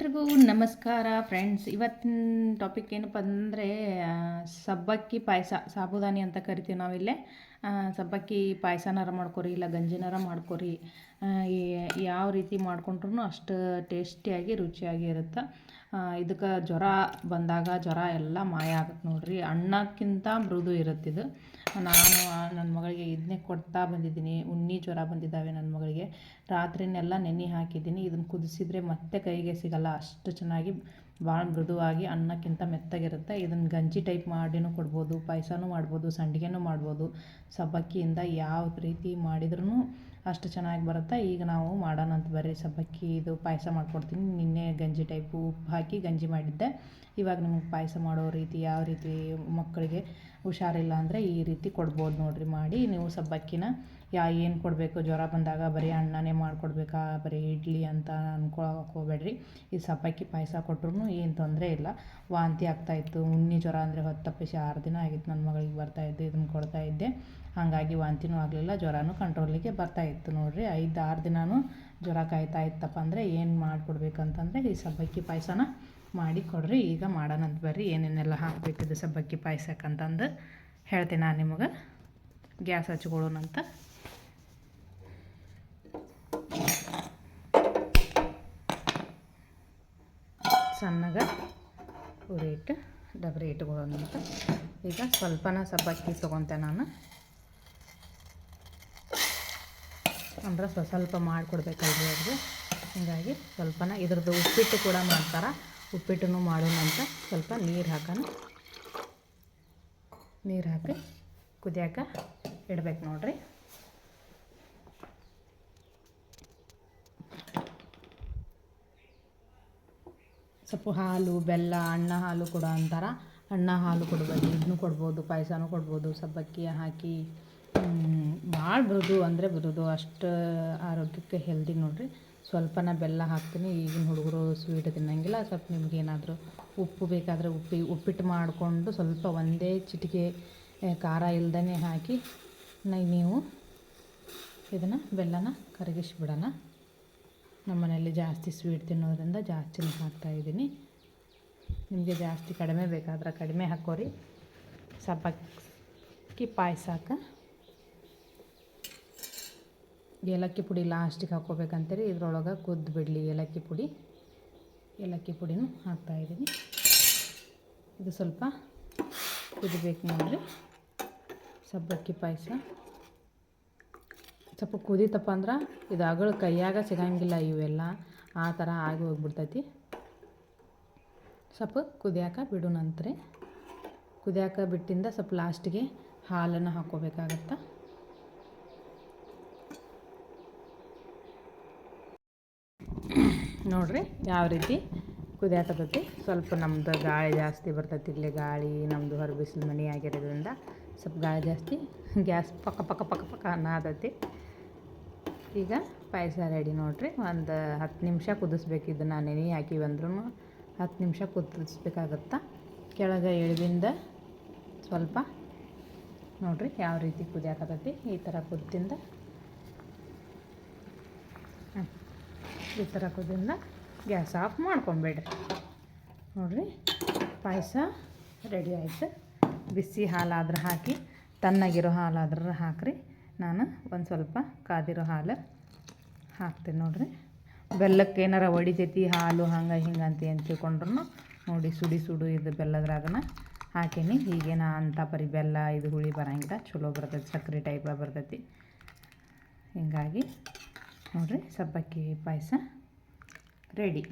ಎಲ್ರಿಗೂ ನಮಸ್ಕಾರ ಫ್ರೆಂಡ್ಸ್. ಇವತ್ತಿನ ಟಾಪಿಕ್ ಏನಪ್ಪ ಅಂದರೆ ಸಬ್ಬಕ್ಕಿ ಪಾಯಸ, ಸಾಬುದಾನಿ ಅಂತ ಕರಿತೀವಿ ನಾವಿಲ್ಲೇ. ಸಬ್ಬಕ್ಕಿ ಪಾಯಸನಾರ ಮಾಡ್ಕೊರಿ, ಇಲ್ಲ ಗಂಜಿನಾರ ಮಾಡ್ಕೊರಿ ಯಾವ ರೀತಿ ಮಾಡ್ಕೊಂಡ್ರೂ ಅಷ್ಟು ಟೇಸ್ಟಿಯಾಗಿ, ರುಚಿಯಾಗಿ ಇರುತ್ತೆ. ಇದಕ್ಕೆ ಜ್ವರ ಬಂದಾಗ ಜ್ವರ ಎಲ್ಲ ಮಾಯ ಆಗುತ್ತೆ ನೋಡ್ರಿ. ಅನ್ನಕ್ಕಿಂತ ಮೃದು ಇರುತ್ತಿದು ನಾನು ನನ್ನ ಮಗಳಿಗೆ ಇದನ್ನೇ ಕೊಡ್ತಾ ಬಂದಿದ್ದೀನಿ. ಉಣ್ಣಿ ಜ್ವರ ಬಂದಿದ್ದಾವೆ ನನ್ನ ಮಗಳಿಗೆ. ರಾತ್ರಿನೆಲ್ಲ ನೆನೆ ಹಾಕಿದ್ದೀನಿ. ಇದನ್ನು ಕುದಿಸಿದ್ರೆ ಮತ್ತೆ ಕೈಗೆ ಸಿಗಲ್ಲ. ಅಷ್ಟು ಚೆನ್ನಾಗಿ ಭಾಳ ಮೃದುವಾಗಿ ಅನ್ನಕ್ಕಿಂತ ಮೆತ್ತಗಿರುತ್ತೆ. ಇದನ್ನು ಗಂಜಿ ಟೈಪ್ ಮಾಡಿನೂ ಕೊಡ್ಬೋದು, ಪಾಯಸನೂ ಮಾಡ್ಬೋದು, ಸಂಡಿಗೆನೂ ಮಾಡ್ಬೋದು. ಸಬ್ಬಕ್ಕಿಯಿಂದ ಯಾವ ರೀತಿ ಮಾಡಿದ್ರೂ ಅಷ್ಟು ಚೆನ್ನಾಗಿ ಬರುತ್ತೆ. ಈಗ ನಾವು ಮಾಡೋಣ ಅಂತ ಬರ್ರಿ. ಸಬ್ಬಕ್ಕಿ ಇದು ಪಾಯಸ ಮಾಡಿಕೊಡ್ತೀನಿ. ನಿನ್ನೆ ಗಂಜಿ ಟೈಪು ಉಪ್ಪು ಹಾಕಿ ಗಂಜಿ ಮಾಡಿದ್ದೆ. ಇವಾಗ ನಿಮ್ಗೆ ಪಾಯಸ ಮಾಡೋ ರೀತಿ, ಯಾವ ರೀತಿ ಮಕ್ಕಳಿಗೆ ಹುಷಾರಿಲ್ಲ ಅಂದರೆ ಈ ರೀತಿ ಕೊಡ್ಬೋದು ನೋಡಿರಿ. ಮಾಡಿ ನೀವು ಸಬ್ಬಕ್ಕಿನ ಯಾ, ಏನು ಕೊಡಬೇಕು? ಜ್ವರ ಬಂದಾಗ ಬರೀ ಅನ್ನನೇ ಮಾಡಿಕೊಡ್ಬೇಕಾ? ಬರೀ ಇಡ್ಲಿ ಅಂತ ಅನ್ಕೊಳಕ್ಕೆ ಹೋಗ್ಬೇಡ್ರಿ. ಈ ಸಬ್ಬಕ್ಕಿ ಪಾಯಸ ಕೊಟ್ರೂ ಏನು ತೊಂದರೆ ಇಲ್ಲ. ವಾಂತಿ ಆಗ್ತಾಯಿತ್ತು ಉಣ್ಣಿ ಜ್ವರ ಅಂದರೆ ಹೊತ್ತಪ್ಪಿಸಿ ಆರು ದಿನ ಆಗಿತ್ತು. ನನ್ನ ಮಗಳಿಗೆ ಬರ್ತಾಯಿದ್ದು ಇದನ್ನು ಕೊಡ್ತಾಯಿದ್ದೆ ಹಾಗಾಗಿ ವಾಂತಿನೂ ಆಗಲಿಲ್ಲ, ಜ್ವರನೂ ಕಂಟ್ರೋಲಿಗೆ ಬರ್ತಾಯಿತ್ತು ನೋಡಿರಿ. ಐದು, ಆರು ದಿನವೂ ಜ್ವರ ಕಾಯ್ತಾ ಇತ್ತಪ್ಪ ಅಂದರೆ ಏನು ಮಾಡಿಕೊಡ್ಬೇಕಂತಂದರೆ ಈ ಸಬ್ಬಕ್ಕಿ ಪಾಯಸನ ಮಾಡಿ ಕೊಡ್ರಿ. ಈಗ ಮಾಡೋಣ ಅಂತ ಬರ್ರಿ. ಏನೇನೆಲ್ಲ ಹಾಕಬೇಕಿದೆ ಸಬ್ಬಕ್ಕಿ ಪಾಯಸಕ್ಕಂತಂದು ಹೇಳ್ತೀನಿ ನಾನು ನಿಮಗೆ. ಗ್ಯಾಸ್ ಹಚ್ಕೊಳ್ಳೋಣಂತ. ಸಣ್ಣಗ ಉರಿ ಇಟ್ಟು ಡಬರಿ ಇಟ್ಕೊಳ್ಳೋಣಂತ. ಈಗ ಸ್ವಲ್ಪನ ಸಬ್ಬಕ್ಕಿ ತೊಗೊತೆ ನಾನು. ಅಂದ್ರೆ ಸ್ವ ಸ್ವಲ್ಪ ಮಾಡಿಕೊಡ್ಬೇಕಲ್ರಿ ಅವ್ರಿಗೆ. ಹೀಗಾಗಿ ಸ್ವಲ್ಪನ ಇದ್ರದ್ದು ಉಪ್ಪಿಟ್ಟು ಕೂಡ ಮಾಡ್ತಾರೆ. ಮಾಡೋಣ ಮಾಡೋಣಂತ. ಸ್ವಲ್ಪ ನೀರು ಹಾಕೋಣ ನೀರು ಹಾಕಿ ಕುದಿಯಾಕ ಇಡ್ಬೇಕು ನೋಡ್ರಿ. ಸ್ವಲ್ಪ ಹಾಲು, ಬೆಲ್ಲ ಅಣ್ಣ ಹಾಲು ಕೂಡ ಅಂತಾರೆ. ಅಣ್ಣ ಹಾಲು ಕೊಡ್ಬೋದು, ಇದನ್ನು ಕೊಡ್ಬೋದು, ಪಾಯಸನೂ ಕೊಡ್ಬೋದು, ಸಬ್ಬಕ್ಕಿ ಹಾಕಿ ಭಾಳ ಬರೋದು ಅಂದರೆ ಬರೋದು. ಅಷ್ಟು ಆರೋಗ್ಯಕ್ಕೆ ಹೆಲ್ದಿ ನೋಡಿರಿ. ಸ್ವಲ್ಪನ ಬೆಲ್ಲ ಹಾಕ್ತೀನಿ. ಈಗಿನ ಹುಡುಗರು ಸ್ವೀಟ್ ತಿನ್ನಂಗಿಲ್ಲ. ಸ್ವಲ್ಪ ನಿಮ್ಗೆ ಏನಾದರೂ ಉಪ್ಪು ಬೇಕಾದರೆ ಉಪ್ಪಿ, ಉಪ್ಪಿಟ್ಟು ಮಾಡಿಕೊಂಡು ಸ್ವಲ್ಪ ಒಂದೇ ಚಿಟಿಕೆ ಖಾರ ಇಲ್ದೇ ಹಾಕಿ ನೀವು ಇದನ್ನು ಬೆಲ್ಲನ ಕರಗಿಸ್ಬಿಡೋಣ. ನಮ್ಮ ಮನೆಯಲ್ಲಿ ಜಾಸ್ತಿ ಸ್ವೀಟ್ ತಿನ್ನೋದ್ರಿಂದ ಹಾಕ್ತಾ ಇದ್ದೀನಿ. ನಿಮಗೆ ಜಾಸ್ತಿ ಕಡಿಮೆ ಬೇಕಾದ್ರೆ ಕಡಿಮೆ ಹಾಕೋರಿ. ಸಬ್ಬಕ್ಕಿ ಪಾಯಸಕ್ಕೆ ಏಲಕ್ಕಿ ಪುಡಿ ಲಾಸ್ಟಿಗೆ ಹಾಕ್ಕೋಬೇಕಂತೇಳಿ ಇದ್ರೊಳಗೆ ಕುದ್ದು ಬಿಡಲಿ ಏಲಕ್ಕಿ ಪುಡಿ. ಏಲಕ್ಕಿ ಪುಡಿನೂ ಹಾಕ್ತಾಯಿದ್ದೀನಿ ಇದು ಸ್ವಲ್ಪ ಕುದಬೇಕು ನೋಡಿರಿ. ಸಬ್ಬಕ್ಕಿ ಪಾಯಸ. ಸ್ವಲ್ಪ ಕುದೀತಪ್ಪ ಅಂದ್ರೆ ಇದು ಅಗಳು ಕೈಯಾಗ ಸಿಗಂಗಿಲ್ಲ ಇವೆಲ್ಲ. ಆ ಥರ ಆಗಿ ಹೋಗ್ಬಿಡ್ತೈತಿ. ಸ್ವಲ್ಪ ಕುದಿಯಾಕ ಬಿಡು ನಂತರ. ಕುದಿಯಾಕ ಬಿಟ್ಟಿಂದ ಸ್ವಲ್ಪ ಲಾಸ್ಟಿಗೆ ಹಾಲನ್ನು ಹಾಕ್ಕೋಬೇಕಾಗತ್ತೆ? ನೋಡಿರಿ ಯಾವ ರೀತಿ ಕುದಿಯಾಕತೈತಿ. ಸ್ವಲ್ಪ ನಮ್ಮದು ಗಾಳಿ ಜಾಸ್ತಿ ಬರ್ತೈತಿ ಇಲ್ಲಿ. ಗಾಳಿ ನಮ್ಮದು ಹೊರ ಬಿಸಿಲು ಮನೆ ಆಗಿರೋದ್ರಿಂದ ಸ್ವಲ್ಪ ಗಾಳಿ ಜಾಸ್ತಿ ಗ್ಯಾಸ್ ಪಕ್ಕ ಪಕ್ಕ ಪಕ್ಕ ಪಕ್ಕ ಅನ್ನತೈತಿ ಈಗ ಪಾಯಸ ರೆಡಿ ನೋಡಿರಿ. ಒಂದು ಹತ್ತು ನಿಮಿಷ ಕುದಿಸ್ಬೇಕು ಇದನ್ನು. ನೆನೆ ಹಾಕಿ ಬಂದ್ರೂ ಹತ್ತು ನಿಮಿಷ ಕುದಿಸ್ಬೇಕಾಗತ್ತೆ? ಕೆಳಗೆ ಇಳಿದಿಂದ ಸ್ವಲ್ಪ ನೋಡಿರಿ ಯಾವ ರೀತಿ ಕುದಿಯಾಕತೈತಿ, ಈ ಥರ ಕುದ್ದಿಂದ. ಈ ಥರ ಕುದಿಂದ ಗ್ಯಾಸ್ ಆಫ್ ಮಾಡ್ಕೊಬೇಡ್ರಿ. ನೋಡಿರಿ, ಪಾಯಸ ರೆಡಿ ಆಯಿತು. ಬಿಸಿ ಹಾಲಾದ್ರೆ ಹಾಕಿ, ತಣ್ಣಗಿರೋ ಹಾಲಾದ್ರೆ ಹಾಕಿರಿ. ನಾನು ಒಂದು ಸ್ವಲ್ಪ ಕಾದಿರೋ ಹಾಲು ಹಾಕ್ತೀನಿ ನೋಡಿರಿ. ಬೆಲ್ಲಕ್ಕೆ ಏನಾರ ಹೊಡಿತೈತಿ ಹಾಲು ಹಂಗೆ ಹಿಂಗೆ ಅಂತ ಏನು ತಿಳ್ಕೊಂಡ್ರು ನೋಡಿ ಸುಡಿ ಸುಡು ಇದು ಬೆಲ್ಲದ್ರಾಗನ ಹಾಕೀನಿ. ಈಗೇನ ಅಂತ ಪರಿ ಬೆಲ್ಲ, ಇದು ಹುಳಿ ಬರೋಂಗಿಲ್ಲ, ಚಲೋ ಬರ್ತೈತಿ ಸಕ್ಕರೆ ಟೈಪ ಬರ್ತೈತಿ. ಹೀಗಾಗಿ ನೋಡಿರಿ, ಸಬ್ಬಕ್ಕಿ ಪಾಯಸ ರೆಡಿ